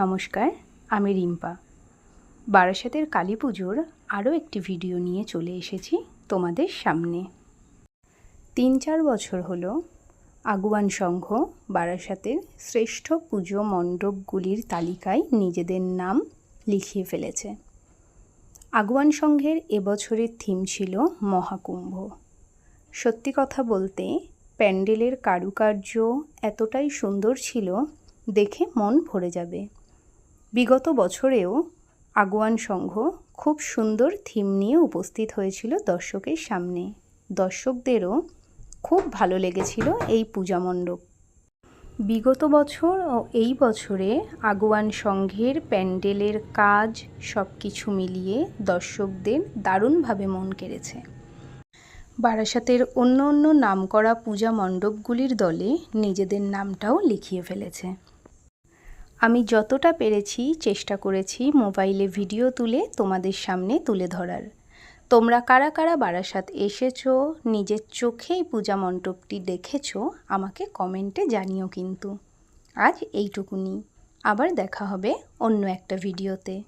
নমস্কার, আমি রিম্পা। বারাসাতের কালী পুজোর আরও একটি ভিডিও নিয়ে চলে এসেছি তোমাদের সামনে। তিন চার বছর হলো আগুয়ান সংঘ বারাসাতের শ্রেষ্ঠ পুজো মণ্ডপগুলির তালিকায় নিজেদের নাম লিখিয়ে ফেলেছে। আগুয়ান সংঘের এবছরের থিম ছিল মহাকুম্ভ। সত্যি কথা বলতে, প্যান্ডেলের কারুকার্য এতটাই সুন্দর ছিল, দেখে মন ভরে যাবে। বিগত বছরেও আগুয়ান সংঘ খুব সুন্দর থিম নিয়ে উপস্থিত হয়েছিল দর্শকের সামনে। দর্শকদেরও খুব ভালো লেগেছিল এই পূজা মণ্ডপ। বিগত বছর ও এই বছরে আগুয়ান সংঘের প্যান্ডেলের কাজ সব কিছু মিলিয়ে দর্শকদের দারুণভাবে মন কেড়েছে। বারাসাতের অন্য অন্য নামকরা পূজা মণ্ডপগুলির দলে নিজেদের নামটাও লিখিয়ে ফেলেছে। আমি যতটা পেরেছি চেষ্টা করেছি মোবাইলে ভিডিও তুলে তোমাদের সামনে তুলে ধরার। তোমরা কারা কারা বারাসাত এসেছ, নিজের চোখেই পূজা মণ্ডপটি দেখেছ, আমাকে কমেন্টে জানিও কিন্তু। আজ এইটুকুনি। আবার দেখা হবে অন্য একটা ভিডিওতে।